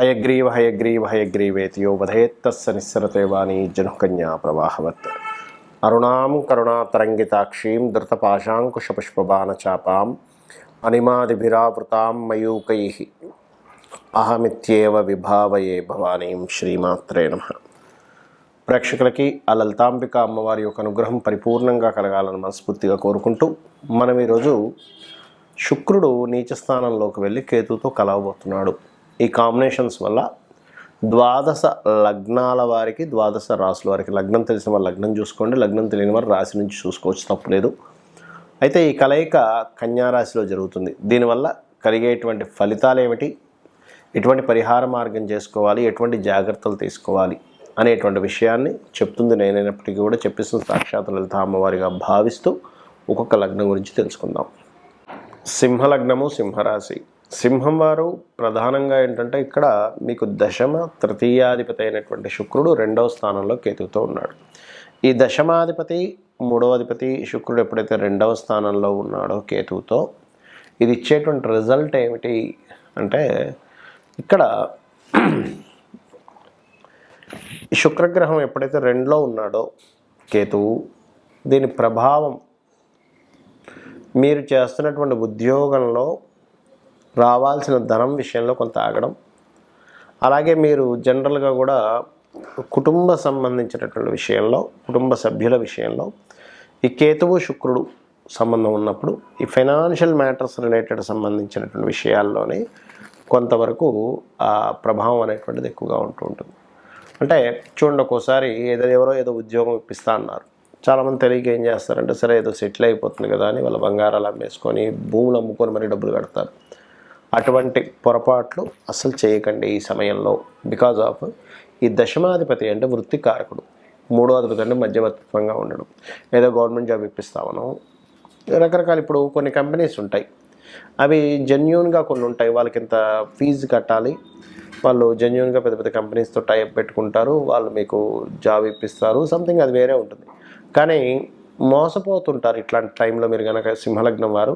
హయగ్రీవ హయగ్రీవ హయగ్రీవేతియో వధేత్తస్స నిస్సరతే వాణి జనుకన్యా ప్రవాహవత్. అరుణాం కరుణాతరంగితాక్షీం ధృతపాశాంకుశపుష్పబాణచాపాం అనిమాదిభిరావృతాం మయూకై. అహమిత్యేవ విభావయే భవానీం శ్రీమాత్రే నమ. ప్రేక్షకులకి ఆ లలితాంబిక అమ్మవారి యొక్క అనుగ్రహం పరిపూర్ణంగా కలగాలని మనస్ఫూర్తిగా కోరుకుంటూ మనం ఈరోజు శుక్రుడు నీచ స్థానంలోకి వెళ్ళి కేతుతో కలవబోతున్నాడు. ఈ కాంబినేషన్స్ వల్ల ద్వాదశ లగ్నాల వారికి ద్వాదశ రాసుల వారికి లగ్నం తెలిసిన వారు లగ్నం చూసుకోండి. లగ్నం తెలియని వారు రాశి నుంచి చూసుకోవచ్చు తప్పులేదు అయితే ఈ కలయిక కన్యారాశిలో జరుగుతుంది. దీనివల్ల కలిగేటువంటి ఫలితాలు ఏమిటి? ఎటువంటి పరిహార మార్గం చేసుకోవాలి? ఎటువంటి జాగ్రత్తలు తీసుకోవాలి? అనేటువంటి విషయాన్ని చెప్తుంది నేనైనప్పటికీ కూడా చెప్పిస్తున్న సాక్షాత్ లలిత అమ్మవారిగా భావిస్తూ ఒక్కొక్క లగ్నం గురించి తెలుసుకుందాం. సింహలగ్నము సింహరాశి. సింహం వారు ప్రధానంగా ఏంటంటే ఇక్కడ మీకు దశమ తృతీయాధిపతి అయినటువంటి శుక్రుడు రెండవ స్థానంలో కేతువుతో ఉన్నాడు. ఈ దశమాధిపతి మూడవ అధిపతి శుక్రుడు ఎప్పుడైతే రెండవ స్థానంలో ఉన్నాడో కేతువుతో ఇది ఇచ్చేటువంటి రిజల్ట్ ఏమిటి అంటే ఇక్కడ శుక్రగ్రహం ఎప్పుడైతే రెండులో ఉన్నాడో కేతువు దీని ప్రభావం మీరు చేస్తున్నటువంటి ఉద్యోగంలో రావాల్సిన ధనం విషయంలో కొంత ఆగడం. అలాగే మీరు జనరల్గా కూడా కుటుంబ సంబంధించినటువంటి విషయంలో కుటుంబ సభ్యుల విషయంలో ఈ కేతువు శుక్రుడు సంబంధం ఉన్నప్పుడు ఈ ఫైనాన్షియల్ మ్యాటర్స్ రిలేటెడ్ సంబంధించినటువంటి విషయాల్లోనే కొంతవరకు ఆ ప్రభావం అనేటువంటిది ఎక్కువగా ఉంటూ ఉంటుంది. అంటే చూడండి ఒక్కోసారి ఏదో ఎవరో ఏదో ఉద్యోగం ఇప్పిస్తా అన్నారు. చాలామంది తెలియక ఏం చేస్తారంటే సరే ఏదో సెటిల్ అయిపోతుంది కదా అని వాళ్ళ బంగారాలు అమ్మేసుకొని భూములు అమ్ముకొని మరీ డబ్బులు కడతారు. అటువంటి పొరపాట్లు అస్సలు చేయకండి ఈ సమయంలో బికాజ్ ఆఫ్ ఈ దశమాధిపతి అంటే వృత్తికారకుడు. మూడో అధిపతి అంటే మధ్యవర్తిత్వంగా ఉండడం. ఏదో గవర్నమెంట్ జాబ్ ఇప్పిస్తామనో. రకరకాల ఇప్పుడు కొన్ని కంపెనీస్ ఉంటాయి. అవి జెన్యున్గా కొన్ని ఉంటాయి. వాళ్ళకి ఇంత ఫీజు కట్టాలి వాళ్ళు జెన్యున్గా పెద్ద పెద్ద కంపెనీస్తో టైప్ పెట్టుకుంటారు వాళ్ళు మీకు జాబ్ ఇప్పిస్తారు సంథింగ్ అది వేరే ఉంటుంది. కానీ మోసపోతుంటారు ఇట్లాంటి టైంలో మీరు కనుక సింహలగ్నం వారు.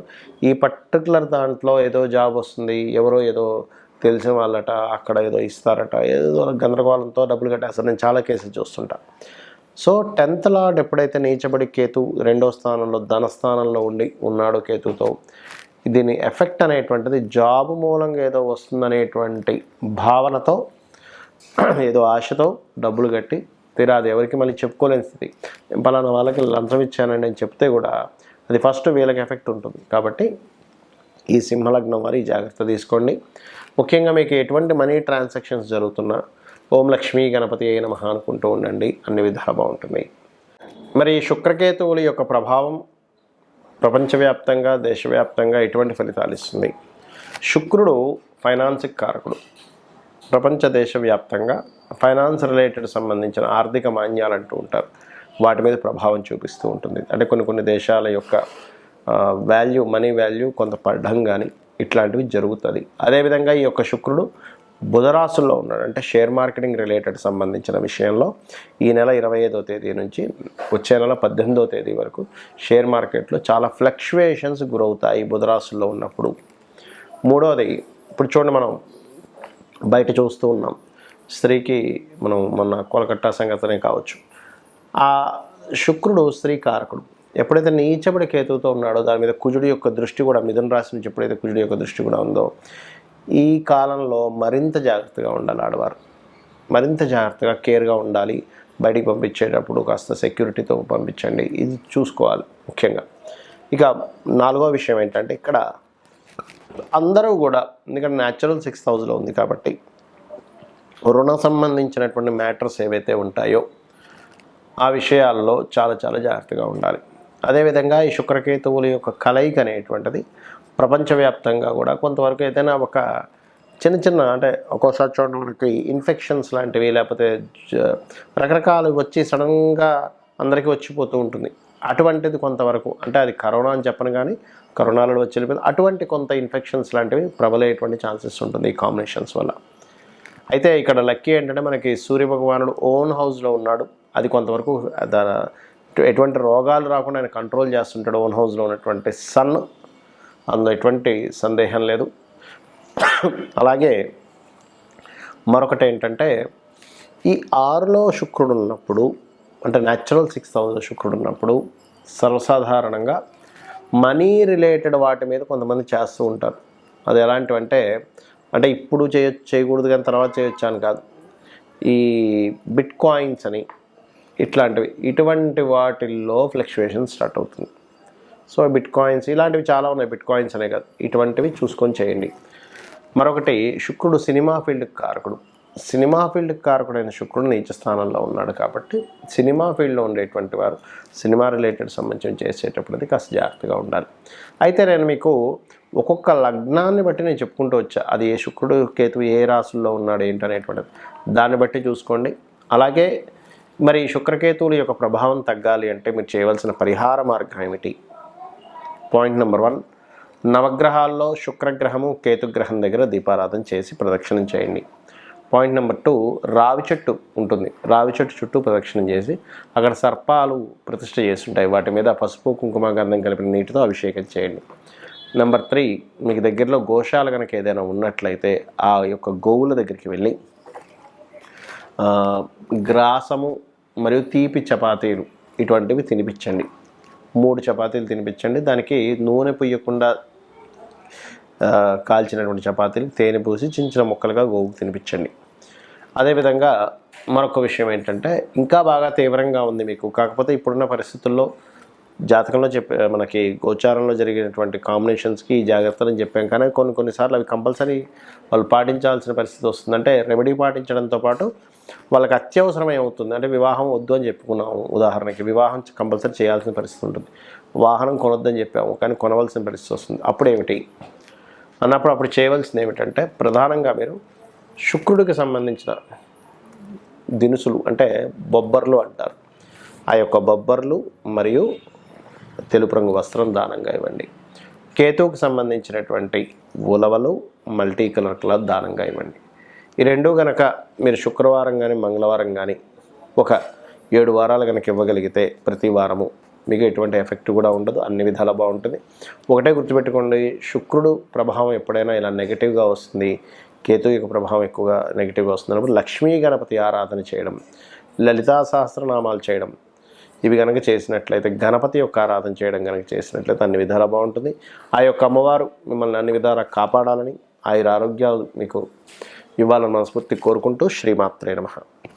ఈ పర్టికులర్ దాంట్లో ఏదో జాబ్ వస్తుంది ఎవరో ఏదో తెలిసిన వాళ్ళట అక్కడ ఏదో ఇస్తారట ఏదో గందరగోళంతో డబ్బులు కట్టేస్తారు. నేను చాలా కేసులు చూస్తుంటా. సో టెన్త్ లార్డ్ ఎప్పుడైతే నీచబడి కేతు రెండో స్థానంలో ధన స్థానంలో ఉండి ఉన్నాడో కేతుతో దీని ఎఫెక్ట్ అనేటువంటిది జాబ్ మూలంగా ఏదో వస్తుందనేటువంటి భావనతో ఏదో ఆశతో డబ్బులు కట్టి తీరా అది ఎవరికి మళ్ళీ చెప్పుకోలేని స్థితి. పలానా వాళ్ళకి లంచం ఇచ్చానని నేను చెప్తే కూడా అది ఫస్ట్ వీళ్ళకి ఎఫెక్ట్ ఉంటుంది. కాబట్టి ఈ సింహలగ్నం వారి జాగ్రత్త తీసుకోండి. ముఖ్యంగా మీకు ఎటువంటి మనీ ట్రాన్సాక్షన్స్ జరుగుతున్నా ఓం లక్ష్మీ గణపతి అయిన మహా అనుకుంటూ ఉండండి. అన్ని విధాలు బాగుంటుంది. మరి శుక్రకేతువుల యొక్క ప్రభావం ప్రపంచవ్యాప్తంగా దేశవ్యాప్తంగా ఎటువంటి ఫలితాలు ఇస్తుంది? శుక్రుడు ఫైనాన్సిక్ కారకుడు. ప్రపంచ దేశవ్యాప్తంగా ఫైనాన్స్ రిలేటెడ్ సంబంధించిన ఆర్థిక మాన్యాలు అంటూ ఉంటారు. వాటి మీద ప్రభావం చూపిస్తూ ఉంటుంది. అంటే కొన్ని కొన్ని దేశాల యొక్క వాల్యూ మనీ వాల్యూ కొంత పడడం కానీ ఇట్లాంటివి జరుగుతుంది. అదేవిధంగా ఈ యొక్క శుక్రుడు బుధరాశుల్లో ఉన్నాడు. అంటే షేర్ మార్కెటింగ్ రిలేటెడ్ సంబంధించిన విషయంలో ఈ నెల ఇరవై ఐదో తేదీ నుంచి వచ్చే నెల పద్దెనిమిదో తేదీ వరకు షేర్ మార్కెట్లో చాలా ఫ్లక్చువేషన్స్ గురవుతాయి బుధరాశుల్లో ఉన్నప్పుడు. మూడవది ఇప్పుడు చూడండి మనం బయట చూస్తూ ఉన్నాం. స్త్రీకి మనం మొన్న కోలకట్టా సంగతనే కావచ్చు. ఆ శుక్రుడు స్త్రీ కారకుడు. ఎప్పుడైతే నీచబడి కేతువుతో ఉన్నాడో దాని మీద కుజుడి యొక్క దృష్టి కూడా మిథున రాశి నుంచి ఎప్పుడైతే కుజుడి యొక్క దృష్టి కూడా ఉందో ఈ కాలంలో మరింత జాగ్రత్తగా ఉండాలి ఆడవారు. మరింత జాగ్రత్తగా కేర్గా ఉండాలి. బయటికి పంపించేటప్పుడు కాస్త సెక్యూరిటీతో పంపించండి. ఇది చూసుకోవాలి ముఖ్యంగా. ఇక నాలుగో విషయం ఏంటంటే ఇక్కడ అందరూ కూడా ఎందుకంటే న్యాచురల్ సిక్స్ హౌస్లో ఉంది కాబట్టి రుణ సంబంధించినటువంటి మ్యాటర్స్ ఏవైతే ఉంటాయో ఆ విషయాల్లో చాలా చాలా జాగ్రత్తగా ఉండాలి. అదేవిధంగా ఈ శుక్రకేతువుల యొక్క కలయిక అనేటువంటిది ప్రపంచవ్యాప్తంగా కూడా కొంతవరకు ఏదైనా ఒక చిన్న చిన్న అంటే ఒక్కోసారి చూడండి మనకి ఇన్ఫెక్షన్స్ లాంటివి లేకపోతే రకరకాలు వచ్చి సడన్గా అందరికీ వచ్చిపోతూ ఉంటుంది. అటువంటిది కొంతవరకు అంటే అది కరోనా అని చెప్పను కానీ కరోనాలో వచ్చి వెళ్ళిపోయింది అటువంటి కొంత ఇన్ఫెక్షన్స్ లాంటివి ప్రబలయ్యేటువంటి ఛాన్సెస్ ఉంటుంది ఈ కాంబినేషన్స్ వల్ల. అయితే ఇక్కడ లక్కీ ఏంటంటే మనకి సూర్య భగవానుడు ఓన్ హౌస్లో ఉన్నాడు. అది కొంతవరకు ఎటువంటి రోగాలు రాకుండా ఆయన కంట్రోల్ చేస్తుంటాడు ఓన్ హౌస్లో ఉన్నటువంటి సన్ అందులో ఎటువంటి సందేహం లేదు. అలాగే మరొకటి ఏంటంటే ఈ ఆరులో శుక్రుడు ఉన్నప్పుడు అంటే న్యాచురల్ సిక్స్ థౌజండ్ శుక్రుడు ఉన్నప్పుడు సర్వసాధారణంగా మనీ రిలేటెడ్ వాటి మీద కొంతమంది చేస్తూ ఉంటారు. అది ఎలాంటివంటే అంటే ఇప్పుడు చేయొచ్చు చేయకూడదు కానీ తర్వాత చేయొచ్చు అని కాదు. ఈ బిట్ కాయిన్స్ అని ఇట్లాంటివి ఇటువంటి వాటిల్లో ఫ్లక్చువేషన్ స్టార్ట్ అవుతుంది. సో బిట్ కాయిన్స్ ఇలాంటివి చాలా ఉన్నాయి. బిట్ కాయిన్స్ అనే కాదు. ఇటువంటివి చూసుకొని చేయండి. మరొకటి శుక్రుడు సినిమా ఫీల్డ్ కారకుడు. సినిమా ఫీల్డ్ కారకుడైన శుక్రుడు నీచ స్థానంలో ఉన్నాడు కాబట్టి సినిమా ఫీల్డ్లో ఉండేటువంటి వారు సినిమా రిలేటెడ్ సంబంధించి చేసేటప్పుడు కాస్త జాగ్రత్తగా ఉండాలి. అయితే నేను మీకు ఒక్కొక్క లగ్నాన్ని బట్టి నేను చెప్పుకుంటూ వచ్చా. అది ఏ శుక్రుడు కేతు ఏ రాసుల్లో ఉన్నాడు ఏంటనేటువంటిది. దాన్ని బట్టి చూసుకోండి. అలాగే మరి శుక్రకేతువుల యొక్క ప్రభావం తగ్గాలి అంటే మీరు చేయవలసిన పరిహార మార్గం ఏమిటి? పాయింట్ నెంబర్ వన్ నవగ్రహాల్లో శుక్రగ్రహము కేతుగ్రహం దగ్గర దీపారాధన చేసి ప్రదక్షిణం చేయండి. పాయింట్ నెంబర్ టూ రావి చెట్టు ఉంటుంది. రావి చెట్టు చుట్టూ ప్రదక్షిణం చేసి అక్కడ సర్పాలు ప్రతిష్ట చేస్తుంటాయి. వాటి మీద పసుపు కుంకుమ గంధం కలిపిన నీటితో అభిషేకం చేయండి. నెంబర్ త్రీ మీకు దగ్గరలో గోశాల కనుక ఏదైనా ఉన్నట్లయితే ఆ యొక్క గోవుల దగ్గరికి వెళ్ళి గ్రాసము మరియు తీపి చపాతీలు ఇటువంటివి తినిపించండి. మూడు చపాతీలు తినిపించండి. దానికి నూనె పుయ్యకుండా కాల్చినటువంటి చపాతీలు తేనె పూసి చిన్న చిన్న ముక్కలుగా గోవుకు తినిపించండి. అదేవిధంగా మరొక విషయం ఏంటంటే ఇంకా బాగా తీవ్రంగా ఉంది మీకు. కాకపోతే ఇప్పుడున్న పరిస్థితుల్లో జాతకంలో చెప్పే మనకి గోచారంలో జరిగినటువంటి కాంబినేషన్స్కి జాగ్రత్తలని చెప్పాం. కానీ కొన్ని కొన్నిసార్లు అవి కంపల్సరీ వాళ్ళు పాటించాల్సిన పరిస్థితి వస్తుంది. అంటే రెమెడీ పాటించడంతో పాటు వాళ్ళకి అత్యవసరమే అవుతుంది. అంటే వివాహం వద్దు అని చెప్పుకున్నాము ఉదాహరణకి. వివాహం కంపల్సరీ చేయాల్సిన పరిస్థితి ఉంటుంది. వాహనం కొనొద్దని చెప్పాము కానీ కొనవలసిన పరిస్థితి వస్తుంది. అప్పుడు ఏమిటి అన్నప్పుడు అప్పుడు చేయవలసింది ఏమిటంటే ప్రధానంగా మీరు శుక్రుడికి సంబంధించిన దినుసులు అంటే బొబ్బర్లు అంటారు. ఆ యొక్క బొబ్బర్లు మరియు తెలుపు రంగు వస్త్రం దానంగా ఇవ్వండి. కేతువుకు సంబంధించినటువంటి ఉలవలు మల్టీ కలర్ క్లాత్ దానంగా ఇవ్వండి. ఈ రెండు కనుక మీరు శుక్రవారం కానీ మంగళవారం కానీ ఒక ఏడు వారాలు కనుక ఇవ్వగలిగితే ప్రతి వారము మీకు ఎటువంటి ఎఫెక్ట్ కూడా ఉండదు అన్ని విధాలా బాగుంటుంది. ఒకటే గుర్తుపెట్టుకోండి శుక్రుడు ప్రభావం ఎప్పుడైనా ఇలా నెగిటివ్గా వస్తుంది కేతు యొక్క ప్రభావం ఎక్కువగా నెగిటివ్గా వస్తుంది అన్నప్పుడు లక్ష్మీ గణపతి ఆరాధన చేయడం లలితా సహస్రనామాలు చేయడం ఇవి కనుక చేసినట్లయితే గణపతి యొక్క ఆరాధన చేయడం కనుక చేసినట్లయితే అన్ని విధాలా బాగుంటుంది. ఆ యొక్క అమ్మవారు మిమ్మల్ని అన్ని విధాలా కాపాడాలని ఆయుర ఆరోగ్యాలు మీకు ఇవ్వాలని మనస్ఫూర్తి కోరుకుంటూ శ్రీమాత్రే నమ.